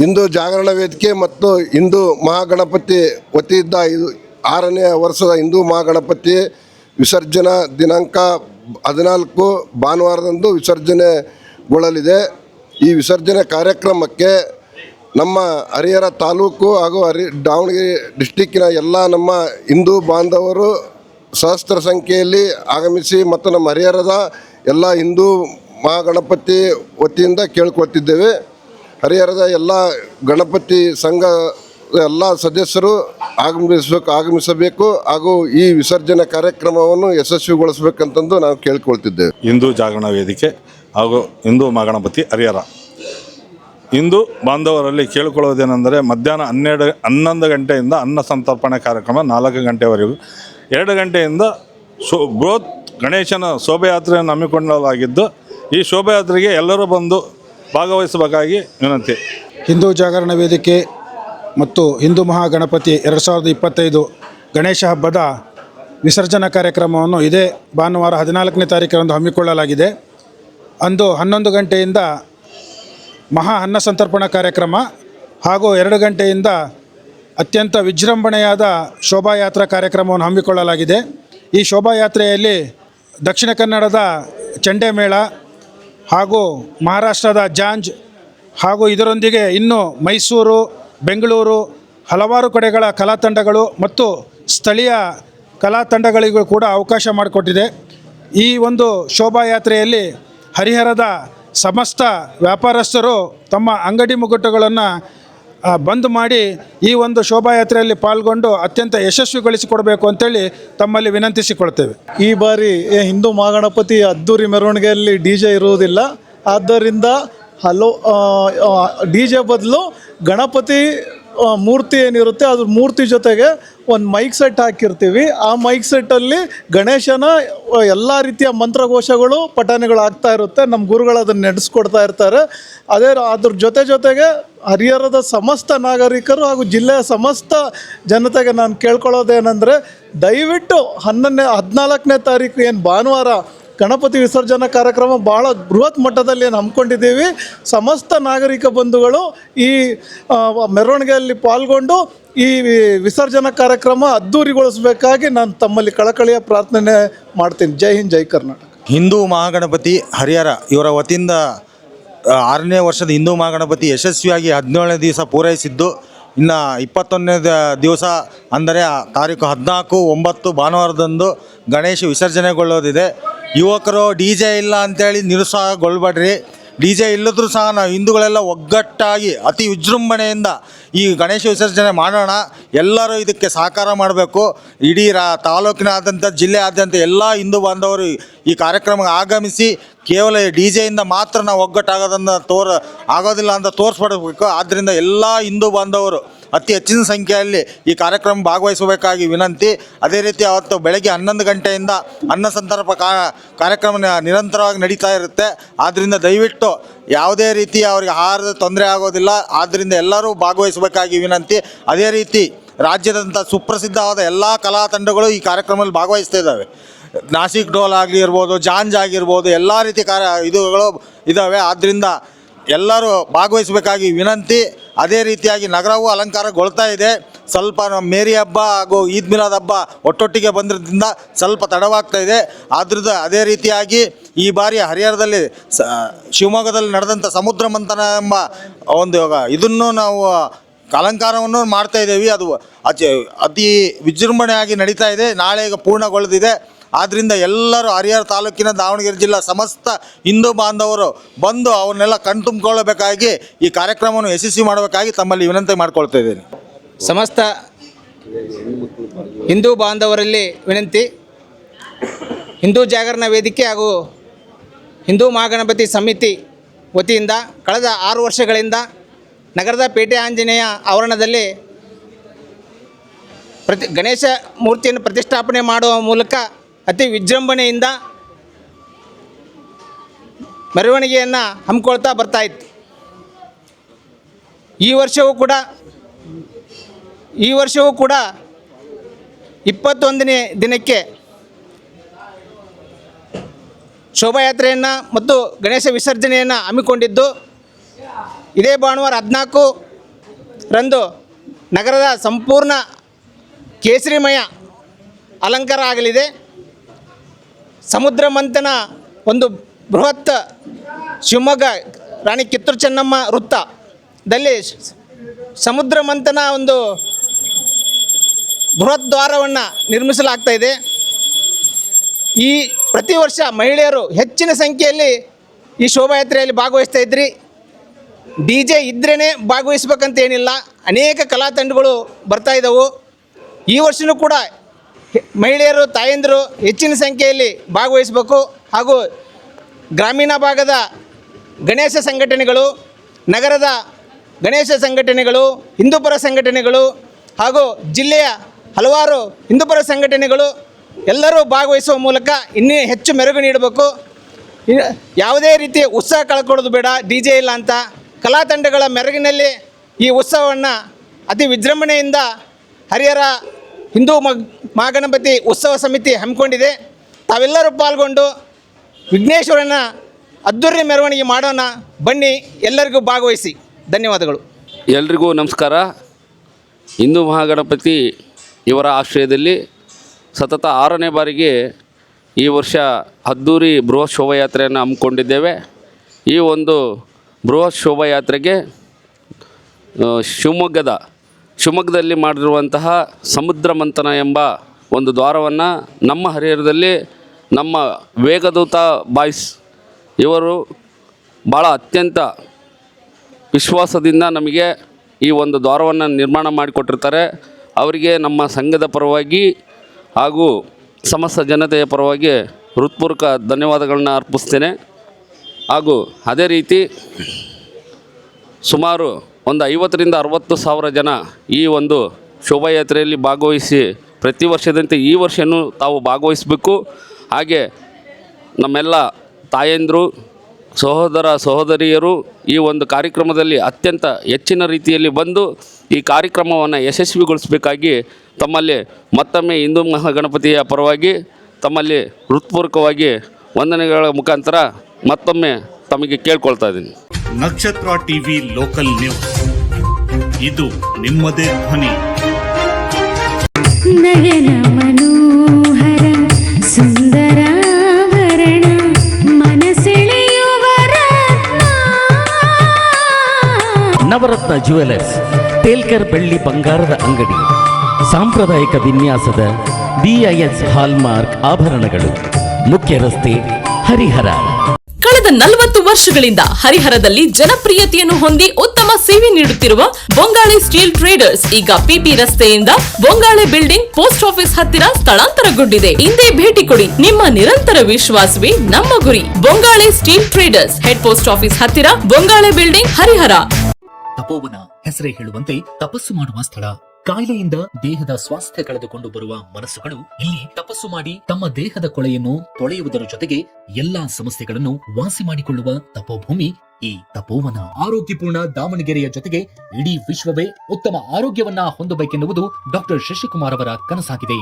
ಹಿಂದೂ ಜಾಗರಣ ವೇದಿಕೆ ಮತ್ತು ಹಿಂದೂ ಮಹಾಗಣಪತಿ ವತಿಯಿಂದ ಇದು ಆರನೇ ವರ್ಷದ ಹಿಂದೂ ಮಹಾಗಣಪತಿ ವಿಸರ್ಜನಾ ದಿನಾಂಕ ಹದಿನಾಲ್ಕು ಭಾನುವಾರದಂದು ವಿಸರ್ಜನೆಗೊಳ್ಳಲಿದೆ. ಈ ವಿಸರ್ಜನೆ ಕಾರ್ಯಕ್ರಮಕ್ಕೆ ನಮ್ಮ ಹರಿಹರ ತಾಲೂಕು ಹಾಗೂ ಹರಿ, ದಾವಣಗೆರೆ ಡಿಸ್ಟಿಕ್ಕಿನ ಎಲ್ಲ ನಮ್ಮ ಹಿಂದೂ ಬಾಂಧವರು ಸಹಸ್ರ ಸಂಖ್ಯೆಯಲ್ಲಿ ಆಗಮಿಸಿ ಮತ್ತು ನಮ್ಮ ಹರಿಹರದ ಎಲ್ಲ ಹಿಂದೂ ಮಹಾಗಣಪತಿ ವತಿಯಿಂದ ಕೇಳ್ಕೊಳ್ತಿದ್ದೇವೆ. ಹರಿಹರದ ಎಲ್ಲ ಗಣಪತಿ ಸಂಘ, ಎಲ್ಲ ಸದಸ್ಯರು ಆಗಮಿಸಬೇಕು ಆಗಮಿಸಬೇಕು ಹಾಗೂ ಈ ವಿಸರ್ಜನೆ ಕಾರ್ಯಕ್ರಮವನ್ನು ಯಶಸ್ವಿಗೊಳಿಸಬೇಕಂತಂದು ನಾವು ಕೇಳ್ಕೊಳ್ತಿದ್ದೇವೆ. ಹಿಂದೂ ಜಾಗರಣ ವೇದಿಕೆ ಹಾಗೂ ಹಿಂದೂ ಮಹಾಗಣಪತಿ ಹರಿಹರ. ಹಿಂದೂ ಬಾಂಧವರಲ್ಲಿ ಕೇಳಿಕೊಳ್ಳೋದೇನೆಂದರೆ ಮಧ್ಯಾಹ್ನ ಹನ್ನೆರಡು, ಹನ್ನೊಂದು ಗಂಟೆಯಿಂದ ಅನ್ನ ಸಂತರ್ಪಣೆ ಕಾರ್ಯಕ್ರಮ ನಾಲ್ಕು ಗಂಟೆವರೆಗೂ. ಎರಡು ಗಂಟೆಯಿಂದ ಸೋ ಬೃಹತ್ ಗಣೇಶನ ಶೋಭಾಯಾತ್ರೆಯನ್ನು ಹಮ್ಮಿಕೊಳ್ಳಲಾಗಿದ್ದು, ಈ ಶೋಭಾಯಾತ್ರೆಗೆ ಎಲ್ಲರೂ ಬಂದು ಭಾಗವಹಿಸಬೇಕಾಗಿ ವಿನಂತಿ. ಹಿಂದೂ ಜಾಗರಣ ವೇದಿಕೆ ಮತ್ತು ಹಿಂದೂ ಮಹಾಗಣಪತಿ ಎರಡು ಸಾವಿರದ ಇಪ್ಪತ್ತೈದು ಗಣೇಶ ಹಬ್ಬದ ವಿಸರ್ಜನಾ ಕಾರ್ಯಕ್ರಮವನ್ನು ಇದೇ ಭಾನುವಾರ ಹದಿನಾಲ್ಕನೇ ತಾರೀಕರಂದು ಹಮ್ಮಿಕೊಳ್ಳಲಾಗಿದೆ. ಅಂದು ಹನ್ನೊಂದು ಗಂಟೆಯಿಂದ ಮಹಾ ಅನ್ನ ಸಂತರ್ಪಣಾ ಕಾರ್ಯಕ್ರಮ ಹಾಗೂ ಎರಡು ಗಂಟೆಯಿಂದ ಅತ್ಯಂತ ವಿಜೃಂಭಣೆಯಾದ ಶೋಭಾಯಾತ್ರಾ ಕಾರ್ಯಕ್ರಮವನ್ನು ಹಮ್ಮಿಕೊಳ್ಳಲಾಗಿದೆ. ಈ ಶೋಭಾಯಾತ್ರೆಯಲ್ಲಿ ದಕ್ಷಿಣ ಕನ್ನಡದ ಚಂಡೆಮೇಳ ಹಾಗೂ ಮಹಾರಾಷ್ಟ್ರದ ಜಾಂಜ್ ಹಾಗೂ ಇದರೊಂದಿಗೆ ಇನ್ನು ಮೈಸೂರು, ಬೆಂಗಳೂರು ಹಲವಾರು ಕಡೆಗಳ ಕಲಾ ತಂಡಗಳು ಮತ್ತು ಸ್ಥಳೀಯ ಕಲಾ ತಂಡಗಳಿಗೂ ಕೂಡ ಅವಕಾಶ ಮಾಡಿಕೊಟ್ಟಿದೆ. ಈ ಒಂದು ಶೋಭಾಯಾತ್ರೆಯಲ್ಲಿ ಹರಿಹರದ ಸಮಸ್ತ ವ್ಯಾಪಾರಸ್ಥರು ತಮ್ಮ ಅಂಗಡಿ ಮುಗ್ಗಟ್ಟುಗಳನ್ನು ಬಂದ್ ಮಾಡಿ ಈ ಒಂದು ಶೋಭಾಯಾತ್ರೆಯಲ್ಲಿ ಪಾಲ್ಗೊಂಡು ಅತ್ಯಂತ ಯಶಸ್ವಿಗೊಳಿಸಿಕೊಡಬೇಕು ಅಂತೇಳಿ ತಮ್ಮಲ್ಲಿ ವಿನಂತಿಸಿಕೊಳ್ತೇವೆ. ಈ ಬಾರಿ ಹಿಂದೂ ಮಹಾಗಣಪತಿ ಅದ್ದೂರಿ ಮೆರವಣಿಗೆಯಲ್ಲಿ ಡಿ ಜೆ ಇರುವುದಿಲ್ಲ. ಆದ್ದರಿಂದ ಹಲೋ ಡಿ ಜೆ ಬದಲು ಗಣಪತಿ ಮೂರ್ತಿ ಏನಿರುತ್ತೆ ಅದ್ರ ಮೂರ್ತಿ ಜೊತೆಗೆ ಒಂದು ಮೈಕ್ ಸೆಟ್ ಹಾಕಿರ್ತೀವಿ. ಆ ಮೈಕ್ ಸೆಟ್ಟಲ್ಲಿ ಗಣೇಶನ ಎಲ್ಲ ರೀತಿಯ ಮಂತ್ರಘೋಷಗಳು ಪಠಣೆಗಳು ಆಗ್ತಾ ಇರುತ್ತೆ. ನಮ್ಮ ಗುರುಗಳು ಅದನ್ನು ನಡೆಸ್ಕೊಡ್ತಾ ಇರ್ತಾರೆ. ಅದೇ ಅದ್ರ ಜೊತೆ ಜೊತೆಗೆ ಹರಿಹರದ ಸಮಸ್ತ ನಾಗರಿಕರು ಹಾಗೂ ಜಿಲ್ಲೆಯ ಸಮಸ್ತ ಜನತೆಗೆ ನಾನು ಕೇಳ್ಕೊಳ್ಳೋದೇನೆಂದರೆ ದಯವಿಟ್ಟು ಹನ್ನೊಂದನೇ, ಹದಿನಾಲ್ಕನೇ ತಾರೀಕು ಏನು ಭಾನುವಾರ ಗಣಪತಿ ವಿಸರ್ಜನಾ ಕಾರ್ಯಕ್ರಮ ಭಾಳ ಬೃಹತ್ ಮಟ್ಟದಲ್ಲಿ ಹಮ್ಮಿಕೊಂಡಿದ್ದೀವಿ. ಸಮಸ್ತ ನಾಗರಿಕ ಬಂಧುಗಳು ಈ ಮೆರವಣಿಗೆಯಲ್ಲಿ ಪಾಲ್ಗೊಂಡು ಈ ವಿಸರ್ಜನಾ ಕಾರ್ಯಕ್ರಮ ಅದ್ದೂರಿಗೊಳಿಸಬೇಕಾಗಿ ನಾನು ತಮ್ಮಲ್ಲಿ ಕಳಕಳಿಯ ಪ್ರಾರ್ಥನೆ ಮಾಡ್ತೀನಿ. ಜೈ ಹಿಂದ್, ಜೈ ಕರ್ನಾಟಕ. ಹಿಂದೂ ಮಹಾಗಣಪತಿ ಹರಿಹರ ಇವರ ವತಿಯಿಂದ ಆರನೇ ವರ್ಷದ ಹಿಂದೂ ಮಹಾಗಣಪತಿ ಯಶಸ್ವಿಯಾಗಿ ಹದಿನೇಳನೇ ದಿವಸ ಪೂರೈಸಿದ್ದು. ಇನ್ನು ಇಪ್ಪತ್ತೊಂದನೇ ದಿವಸ, ಅಂದರೆ ತಾರೀಕು ಹದಿನಾಲ್ಕು, ಒಂಬತ್ತು ಭಾನುವಾರದಂದು ಗಣೇಶ ವಿಸರ್ಜನೆಗೊಳ್ಳೋದಿದೆ. ಯುವಕರು ಡಿ ಜೆ ಇಲ್ಲ ಅಂತೇಳಿ ನಿರುತ್ಸಾಹಗೊಳ್ಬೇಡ್ರಿ. ಡಿ ಜೆ ಇಲ್ಲದ್ರೂ ಸಹ ನಾವು ಹಿಂದೂಗಳೆಲ್ಲ ಒಗ್ಗಟ್ಟಾಗಿ ಅತಿ ವಿಜೃಂಭಣೆಯಿಂದ ಈ ಗಣೇಶ ವಿಸರ್ಜನೆ ಮಾಡೋಣ, ಎಲ್ಲರೂ ಇದಕ್ಕೆ ಸಹಕಾರ ಮಾಡಬೇಕು. ಇಡೀ ರಾ ತಾಲೂಕಿನಾದ್ಯಂತ, ಜಿಲ್ಲೆಯಾದ್ಯಂತ ಎಲ್ಲ ಹಿಂದೂ ಬಾಂಧವರು ಈ ಕಾರ್ಯಕ್ರಮಕ್ಕೆ ಆಗಮಿಸಿ ಕೇವಲ ಡಿ ಜೆಯಿಂದ ಮಾತ್ರ ನಾವು ಒಗ್ಗಟ್ಟಾಗೋದನ್ನು ತೋರ, ಆಗೋದಿಲ್ಲ ಅಂತ ತೋರಿಸ್ಬಿಡಬೇಕು. ಆದ್ದರಿಂದ ಎಲ್ಲ ಹಿಂದೂ ಬಾಂಧವರು ಅತಿ ಹೆಚ್ಚಿನ ಸಂಖ್ಯೆಯಲ್ಲಿ ಈ ಕಾರ್ಯಕ್ರಮ ಭಾಗವಹಿಸಬೇಕಾಗಿ ವಿನಂತಿ. ಅದೇ ರೀತಿ ಅವತ್ತು ಬೆಳಗ್ಗೆ ಹನ್ನೊಂದು ಗಂಟೆಯಿಂದ ಅನ್ನ ಸಂದರ್ಭ ಕಾರ್ಯಕ್ರಮ ನಿರಂತರವಾಗಿ ನಡೀತಾ ಇರುತ್ತೆ. ಆದ್ದರಿಂದ ದಯವಿಟ್ಟು ಯಾವುದೇ ರೀತಿ ಅವರಿಗೆ ಆಹಾರದ ತೊಂದರೆ ಆಗೋದಿಲ್ಲ. ಆದ್ದರಿಂದ ಎಲ್ಲರೂ ಭಾಗವಹಿಸಬೇಕಾಗಿ ವಿನಂತಿ. ಅದೇ ರೀತಿ ರಾಜ್ಯದಂಥ ಸುಪ್ರಸಿದ್ಧವಾದ ಎಲ್ಲ ಕಲಾ ತಂಡಗಳು ಈ ಕಾರ್ಯಕ್ರಮದಲ್ಲಿ ಭಾಗವಹಿಸ್ತಾ ಇದ್ದಾವೆ. ನಾಸಿಕ್ ಡೋಲ್ ಆಗಲಿ ಇರ್ಬೋದು, ಜಾಂಜ್ ಆಗಿರ್ಬೋದು ಎಲ್ಲ ರೀತಿ ಕಾರ್ಯ, ಇದುಗಳು ಇದ್ದಾವೆ. ಆದ್ದರಿಂದ ಎಲ್ಲರೂ ಭಾಗವಹಿಸಬೇಕಾಗಿ ವಿನಂತಿ. ಅದೇ ರೀತಿಯಾಗಿ ನಗರವು ಅಲಂಕಾರಗೊಳ್ತಾ ಇದೆ. ಸ್ವಲ್ಪ ಮೇರಿ ಹಬ್ಬ ಹಾಗೂ ಈದ್ ಮಿಲಾದ್ ಹಬ್ಬ ಒಟ್ಟೊಟ್ಟಿಗೆ ಬಂದಿರೋದ್ರಿಂದ ಸ್ವಲ್ಪ ತಡವಾಗ್ತಾ ಇದೆ. ಆದ್ರದ ಅದೇ ರೀತಿಯಾಗಿ ಈ ಬಾರಿ ಹರಿಹರದಲ್ಲಿ ಶಿವಮೊಗ್ಗದಲ್ಲಿ ನಡೆದಂಥ ಸಮುದ್ರ ಮಂಥನ ಎಂಬ ಒಂದು ಇದನ್ನು ನಾವು ಅಲಂಕಾರವನ್ನು ಮಾಡ್ತಾ ಇದ್ದೀವಿ. ಅದು ಅತಿ ಅತಿ ವಿಜೃಂಭಣೆಯಾಗಿ ನಡೀತಾ ಇದೆ. ನಾಳೆ ಈಗ ಪೂರ್ಣಗೊಳ್ಳದಿದೆ ಆದ್ದರಿಂದ ಎಲ್ಲರೂ ಹರಿಹರ ತಾಲೂಕಿನ ದಾವಣಗೆರೆ ಜಿಲ್ಲಾ ಸಮಸ್ತ ಹಿಂದೂ ಬಾಂಧವರು ಬಂದು ಅವನ್ನೆಲ್ಲ ಕಣ್ತುಂಬಿಕೊಳ್ಳಬೇಕಾಗಿ ಈ ಕಾರ್ಯಕ್ರಮವನ್ನು ಯಶಸ್ವಿ ಮಾಡಬೇಕಾಗಿ ತಮ್ಮಲ್ಲಿ ವಿನಂತಿ ಮಾಡಿಕೊಳ್ತಾ ಇದ್ದೇನೆ. ಸಮಸ್ತ ಹಿಂದೂ ಬಾಂಧವರಲ್ಲಿ ವಿನಂತಿ. ಹಿಂದೂ ಜಾಗರಣ ವೇದಿಕೆ ಹಾಗೂ ಹಿಂದೂ ಮಹಾಗಣಪತಿ ಸಮಿತಿ ವತಿಯಿಂದ ಕಳೆದ ಆರು ವರ್ಷಗಳಿಂದ ನಗರದ ಪೇಟೆ ಆಂಜನೇಯ ಆವರಣದಲ್ಲಿ ಪ್ರತಿ ಗಣೇಶ ಮೂರ್ತಿಯನ್ನು ಪ್ರತಿಷ್ಠಾಪನೆ ಮಾಡುವ ಮೂಲಕ ಅತಿ ವಿಜೃಂಭಣೆಯಿಂದ ಮೆರವಣಿಗೆಯನ್ನು ಹಮ್ಮಿಕೊಳ್ತಾ ಬರ್ತಾ ಇತ್ತು. ಈ ವರ್ಷವೂ ಕೂಡ, ಈ ವರ್ಷವೂ ಕೂಡ ಇಪ್ಪತ್ತೊಂದನೇ ದಿನಕ್ಕೆ ಶೋಭಾಯಾತ್ರೆಯನ್ನು ಮತ್ತು ಗಣೇಶ ವಿಸರ್ಜನೆಯನ್ನು ಹಮ್ಮಿಕೊಂಡಿದ್ದು, ಇದೇ ಭಾನುವಾರ ಹದಿನಾಲ್ಕು ರಂದು ನಗರದ ಸಂಪೂರ್ಣ ಕೇಸರಿಮಯ ಅಲಂಕಾರ ಆಗಲಿದೆ. ಸಮುದ್ರ ಮಂಥನ ಒಂದು ಬೃಹತ್ ಶಿವಮೊಗ್ಗ ರಾಣಿ ಕಿತ್ತೂರು ಚೆನ್ನಮ್ಮ ವೃತ್ತದಲ್ಲಿ ಸಮುದ್ರ ಮಂಥನ ಒಂದು ಬೃಹತ್ ದ್ವಾರವನ್ನು ನಿರ್ಮಿಸಲಾಗ್ತಾ ಇದೆ. ಈ ಪ್ರತಿ ವರ್ಷ ಮಹಿಳೆಯರು ಹೆಚ್ಚಿನ ಸಂಖ್ಯೆಯಲ್ಲಿ ಈ ಶೋಭಾಯಾತ್ರೆಯಲ್ಲಿ ಭಾಗವಹಿಸ್ತಾ ಇದ್ರಿ. ಡಿ ಜೆ ಇದ್ರೇ ಭಾಗವಹಿಸ್ಬೇಕಂತ ಏನಿಲ್ಲ ಅನೇಕ ಕಲಾ ತಂಡಗಳು ಬರ್ತಾ ಇದ್ದವು ಈ ವರ್ಷವೂ ಕೂಡ ಮಹಿಳೆಯರು, ತಾಯಂದಿರು ಹೆಚ್ಚಿನ ಸಂಖ್ಯೆಯಲ್ಲಿ ಭಾಗವಹಿಸಬೇಕು. ಹಾಗೂ ಗ್ರಾಮೀಣ ಭಾಗದ ಗಣೇಶ ಸಂಘಟನೆಗಳು, ನಗರದ ಗಣೇಶ ಸಂಘಟನೆಗಳು, ಹಿಂದೂಪರ ಸಂಘಟನೆಗಳು ಹಾಗೂ ಜಿಲ್ಲೆಯ ಹಲವಾರು ಹಿಂದೂಪರ ಸಂಘಟನೆಗಳು ಎಲ್ಲರೂ ಭಾಗವಹಿಸುವ ಮೂಲಕ ಇನ್ನೂ ಹೆಚ್ಚು ಮೆರುಗು ನೀಡಬೇಕು. ಯಾವುದೇ ರೀತಿ ಉತ್ಸಾಹ ಕಳ್ಕೊಳ್ಳೋದು ಬೇಡ, ಡಿ ಜೆ ಇಲ್ಲ ಅಂತ. ಕಲಾ ತಂಡಗಳ ಮೆರಗಿನಲ್ಲಿ ಈ ಉತ್ಸವವನ್ನು ಅತಿ ವಿಜೃಂಭಣೆಯಿಂದ ಹರಿಹರ ಹಿಂದೂ ಮಹಾಗಣಪತಿ ಉತ್ಸವ ಸಮಿತಿ ಹಮ್ಮಿಕೊಂಡಿದೆ. ತಾವೆಲ್ಲರೂ ಪಾಲ್ಗೊಂಡು ವಿಘ್ನೇಶ್ವರನ ಅದ್ದೂರಿ ಮೆರವಣಿಗೆ ಮಾಡೋಣ. ಬನ್ನಿ, ಎಲ್ಲರಿಗೂ ಭಾಗವಹಿಸಿ. ಧನ್ಯವಾದಗಳು. ಎಲ್ರಿಗೂ ನಮಸ್ಕಾರ. ಹಿಂದೂ ಮಹಾಗಣಪತಿ ಇವರ ಆಶ್ರಯದಲ್ಲಿ ಸತತ ಆರನೇ ಬಾರಿಗೆ ಈ ವರ್ಷ ಅದ್ದೂರಿ ಬೃಹತ್ ಶೋಭಾಯಾತ್ರೆಯನ್ನು ಹಮ್ಮಿಕೊಂಡಿದ್ದೇವೆ. ಈ ಒಂದು ಬೃಹತ್ ಶೋಭಾಯಾತ್ರೆಗೆ ಶಿವಮೊಗ್ಗದ ಶಿವಮೊಗ್ಗದಲ್ಲಿ ಮಾಡಿರುವಂತಹ ಸಮುದ್ರ ಮಂಥನ ಎಂಬ ಒಂದು ದ್ವಾರವನ್ನು ನಮ್ಮ ಹರಿಹರದಲ್ಲಿ ನಮ್ಮ ವೇಗದೂತ ಬಾಯ್ಸ್ ಇವರು ಭಾಳ ಅತ್ಯಂತ ವಿಶ್ವಾಸದಿಂದ ನಮಗೆ ಈ ಒಂದು ದ್ವಾರವನ್ನು ನಿರ್ಮಾಣ ಮಾಡಿಕೊಟ್ಟಿರ್ತಾರೆ. ಅವರಿಗೆ ನಮ್ಮ ಸಂಘದ ಪರವಾಗಿ ಹಾಗೂ ಸಮಸ್ತ ಜನತೆಯ ಪರವಾಗಿ ಹೃತ್ಪೂರ್ವಕ ಧನ್ಯವಾದಗಳನ್ನ ಅರ್ಪಿಸ್ತೇನೆ. ಹಾಗೂ ಅದೇ ರೀತಿ ಸುಮಾರು ಒಂದು ಐವತ್ತರಿಂದ ಅರವತ್ತು ಸಾವಿರ ಜನ ಈ ಒಂದು ಶೋಭಾಯಾತ್ರೆಯಲ್ಲಿ ಭಾಗವಹಿಸಿ ಪ್ರತಿ ವರ್ಷದಂತೆ ಈ ವರ್ಷವೂ ತಾವು ಭಾಗವಹಿಸಬೇಕು. ಹಾಗೆ ನಮ್ಮೆಲ್ಲ ತಾಯಂದರು, ಸಹೋದರ, ಸಹೋದರಿಯರು ಈ ಒಂದು ಕಾರ್ಯಕ್ರಮದಲ್ಲಿ ಅತ್ಯಂತ ಹೆಚ್ಚಿನ ರೀತಿಯಲ್ಲಿ ಬಂದು ಈ ಕಾರ್ಯಕ್ರಮವನ್ನು ಯಶಸ್ವಿಗೊಳಿಸಬೇಕಾಗಿ ತಮ್ಮಲ್ಲಿ ಮತ್ತೊಮ್ಮೆ ಹಿಂದೂ ಮಹಾಗಣಪತಿಯ ಪರವಾಗಿ ತಮ್ಮಲ್ಲಿ ಹೃತ್ಪೂರ್ವಕವಾಗಿ ವಂದನೆಗಳ ಮುಖಾಂತರ ಮತ್ತೊಮ್ಮೆ ತಮಗೆ ಕೇಳ್ಕೊಳ್ತಾ ಇದ್ದೀನಿ. ನಕ್ಷತ್ರ ಟಿವಿ ಲೋಕಲ್ ನ್ಯೂಸ್. ಇದು ನಿಮ್ಮದೇ ಧ್ವನಿ. ನಯನ ಮನೋಹರ ಸುಂದರಾಭರಣ ಮನಸೆಳೆಯುವ ರತ್ನ. ನವರತ್ನ ಜ್ಯುವೆಲರ್ಸ್ ತೇಲ್ಕರ್ ಬೆಳ್ಳಿ ಬಂಗಾರದ ಅಂಗಡಿ ಸಾಂಪ್ರದಾಯಿಕ ವಿನ್ಯಾಸದ ಬಿಐಎಸ್ ಹಾಲ್ಮಾರ್ಕ್ ಆಭರಣಗಳು ಮುಖ್ಯ ರಸ್ತೆ ಹರಿಹರ. ಕಳೆದ ನಲವತ್ತು ವರ್ಷಗಳಿಂದ ಹರಿಹರದಲ್ಲಿ ಜನಪ್ರಿಯತೆಯನ್ನು ಹೊಂದಿ ಉತ್ತಮ ಸೇವೆ ನೀಡುತ್ತಿರುವ ಬೊಂಗಾಳೆ ಸ್ಟೀಲ್ ಟ್ರೇಡರ್ಸ್, ಈಗ ಪಿಪಿ ರಸ್ತೆಯಿಂದ ಬೊಂಗಾಳೆ ಬಿಲ್ಡಿಂಗ್, ಪೋಸ್ಟ್ ಆಫೀಸ್ ಹತ್ತಿರ ಸ್ಥಳಾಂತರಗೊಂಡಿದೆ. ಹಿಂದೆ ಭೇಟಿ ಕೊಡಿ. ನಿಮ್ಮ ನಿರಂತರ ವಿಶ್ವಾಸವೇ ನಮ್ಮ ಗುರಿ. Bongale steel traders, head post office ಹತ್ತಿರ ಬೊಂಗಾಳೆ ಬಿಲ್ಡಿಂಗ್, ಹರಿಹರ. ತಪೋವನ ಹೆಸರೇ ಹೇಳುವಂತೆ ತಪಸ್ಸು ಮಾಡುವ ಸ್ಥಳ. ಕಾಯಿಲೆಯಿಂದ ದೇಹದ ಸ್ವಾಸ್ಥ್ಯ ಕಳೆದುಕೊಂಡು ಬರುವ ಮನಸ್ಸುಗಳು ಇಲ್ಲಿ ತಪಸ್ಸು ಮಾಡಿ ತಮ್ಮ ದೇಹದ ಕೊಳೆಯನ್ನು ತೊಳೆಯುವುದರ ಜೊತೆಗೆ ಎಲ್ಲಾ ಸಮಸ್ಯೆಗಳನ್ನು ವಾಸಿ ಮಾಡಿಕೊಳ್ಳುವ ತಪೋಭೂಮಿ ಈ ತಪೋವನ. ಆರೋಗ್ಯಪೂರ್ಣ ದಾವಣಗೆರೆಯ ಜೊತೆಗೆ ಇಡೀ ವಿಶ್ವವೇ ಉತ್ತಮ ಆರೋಗ್ಯವನ್ನ ಹೊಂದಬೇಕೆನ್ನುವುದು ಡಾಕ್ಟರ್ ಶಶಿಕುಮಾರ್ ಅವರ ಕನಸಾಗಿದೆ.